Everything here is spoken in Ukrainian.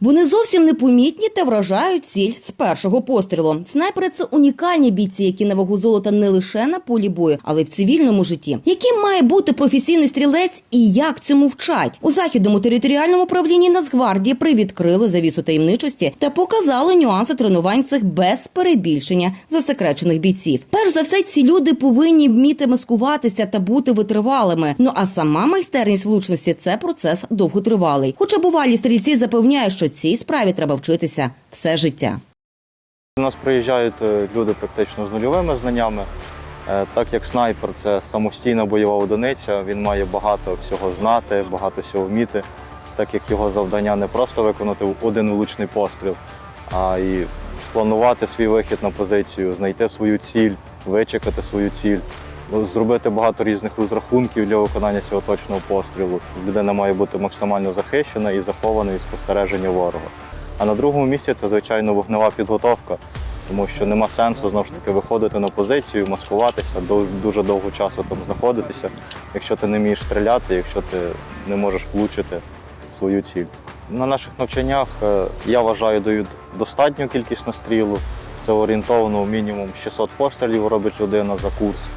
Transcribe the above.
Вони зовсім непомітні та вражають ціль з першого пострілу. Снайпери це унікальні бійці, які на вагу золота не лише на полі бою, але й в цивільному житті. Яким має бути професійний стрілець і як цьому вчать у західному територіальному управлінні Нацгвардії привідкрили завісу таємничості та показали нюанси тренувань цих без перебільшення засекречених бійців. Перш за все, ці люди повинні вміти маскуватися та бути витривалими. Ну а сама майстерність влучності це процес довготривалий. Хоча бувалі стрільці запевняють, що цій справі треба вчитися все життя. У нас приїжджають е, люди практично з нульовими знаннями. Е, Так як снайпер це самостійна бойова одиниця, він має багато всього знати, багато всього вміти, так як його завдання не просто виконати один влучний постріл, а і спланувати свій вихід на позицію, знайти свою ціль, вичекати свою ціль, зробити багато різних розрахунків для виконання цього точного пострілу. Людина має бути максимально захищена і захована від спостереження ворога. А на другому місці це, звичайно, вогнева підготовка, тому що нема сенсу знову ж таки виходити на позицію, маскуватися, дуже довго часу там знаходитися, якщо ти не вмієш стріляти, якщо ти не можеш влучити свою ціль. На наших навчаннях е, я вважаю дають достатню кількість настрілу. Це орієнтовно мінімум 600 пострілів робить людина за курс.